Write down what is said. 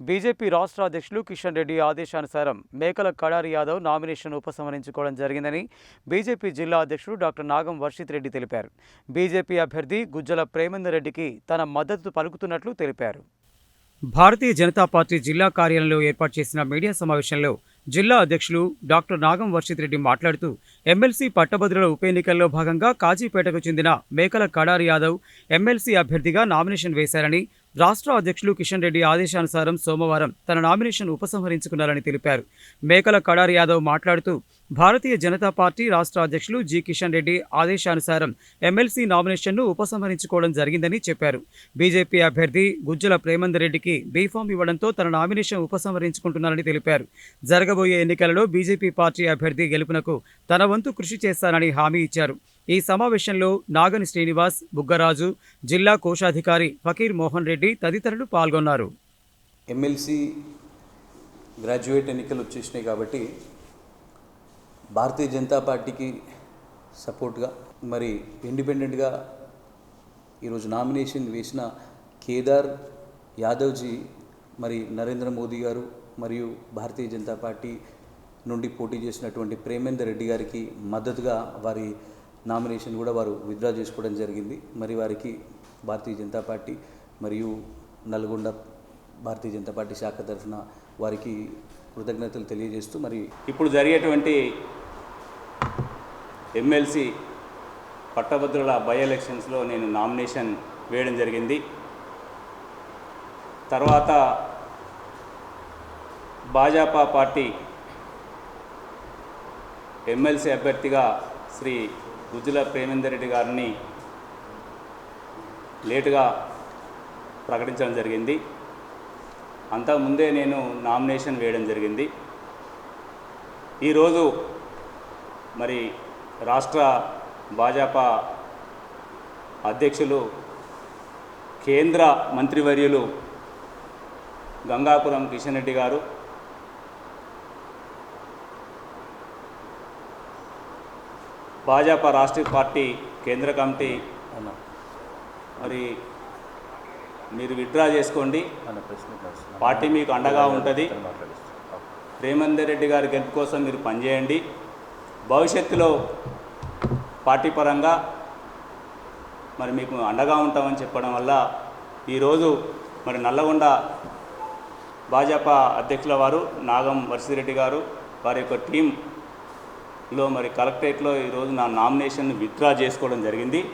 BJP రాష్ట్ర అధ్యక్షులు కిషన్ రెడ్డి ఆదేశానుసారం మేకల కడారి యాదవ్ నామినేషన్ ఉపసంహరించుకోవడం జరిగిందని బీజేపీ జిల్లా అధ్యక్షుడు డాక్టర్ నాగం వర్షిత్ రెడ్డి తెలిపారు. బీజేపీ అభ్యర్థి గుజ్జల ప్రేమేందర్ రెడ్డికి తన మద్దతు పలుకుతున్నట్లు తెలిపారు. భారతీయ జనతా పార్టీ జిల్లా కార్యాలయంలో ఏర్పాటు చేసిన మీడియా సమావేశంలో జిల్లా అధ్యక్షులు డాక్టర్ నాగం వర్షిత్ రెడ్డి మాట్లాడుతూ ఎమ్మెల్సీ పట్టభద్రుల ఉప ఎన్నికల్లో భాగంగా కాజీపేటకు చెందిన మేకల కడారి యాదవ్ ఎమ్మెల్సీ అభ్యర్థిగా నామినేషన్ వేశారని రాష్ట్ర అధ్యక్షులు కిషన్ రెడ్డి ఆదేశానుసారం సోమవారం తన నామినేషన్ ఉపసంహరించుకున్నారని తెలిపారు. మేకల కడారి యాదవ్ మాట్లాడుతూ భారతీయ జనతా పార్టీ రాష్ట్ర అధ్యక్షులు జి. కిషన్ రెడ్డి ఆదేశానుసారం ఎమ్మెల్సీ నామినేషన్ను ఉపసంహరించుకోవడం జరిగిందని చెప్పారు. బీజేపీ అభ్యర్థి గుజ్జల ప్రేమందర్ రెడ్డికి బీఫామ్ ఇవ్వడంతో తన నామినేషన్ ఉపసంహరించుకుంటున్నారని తెలిపారు. జరగబోయే ఎన్నికలలో బీజేపీ పార్టీ అభ్యర్థి గెలుపునకు తన వంతు కృషి చేస్తానని హామీ ఇచ్చారు. ఈ సమావేశంలో నాగని శ్రీనివాస్ బుగ్గరాజు జిల్లా కోశాధికారి ఫకీర్ మోహన్ రెడ్డి తదితరులు పాల్గొన్నారు. ఎమ్మెల్సీ గ్రాడ్యుయేట్ ఎన్నికలు వచ్చేసినాయి కాబట్టి భారతీయ జనతా పార్టీకి సపోర్ట్గా మరి ఇండిపెండెంట్గా ఈరోజు నామినేషన్ వేసిన కేదార్ యాదవ్జీ మరి నరేంద్ర మోదీ గారు మరియు భారతీయ జనతా పార్టీ నుండి పోటీ చేసినటువంటి ప్రేమేందర్ రెడ్డి గారికి మద్దతుగా వారి నామినేషన్ కూడా వారు విత్డ్రా చేసుకోవడం జరిగింది. మరి వారికి భారతీయ జనతా పార్టీ మరియు నల్గొండ భారతీయ జనతా పార్టీ శాఖ తరఫున వారికి కృతజ్ఞతలు తెలియజేస్తూ మరి ఇప్పుడు జరిగేటువంటి ఎమ్మెల్సీ పట్టభద్రుల బై ఎలక్షన్స్లో నేను నామినేషన్ వేయడం జరిగింది. తర్వాత భాజపా పార్టీ ఎమ్మెల్సీ అభ్యర్థిగా శ్రీ గుజ్జుల ప్రేమేందర్ రెడ్డి గారిని లేటుగా ప్రకటించడం జరిగింది. అంతకుముందే నేను నామినేషన్ వేయడం జరిగింది. ఈరోజు మరి రాష్ట్ర భాజపా అధ్యక్షులు కేంద్ర మంత్రివర్యులు గంగాపురం కిషన్ రెడ్డి గారు భాజపా రాష్ట్రీయ పార్టీ కేంద్ర కమిటీ అన్న మరి మీరు విత్డ్రా చేసుకోండి అన్న ప్రశ్న. పార్టీ మీకు అండగా ఉంటుంది. రేమందర్ రెడ్డి గారి గెలుపు కోసం మీరు పనిచేయండి భవిష్యత్తులో పార్టీ పరంగా మరి మీకు అండగా ఉంటామని చెప్పడం వల్ల ఈరోజు మరి నల్లగొండ భాజపా అధ్యక్షుల వారు నాగం వర్షిరెడ్డి గారు వారి యొక్క లో మరి కలెక్టరేట్లో ఈరోజు నా నామినేషన్ విత్డ్రా చేసుకోవడం జరిగింది.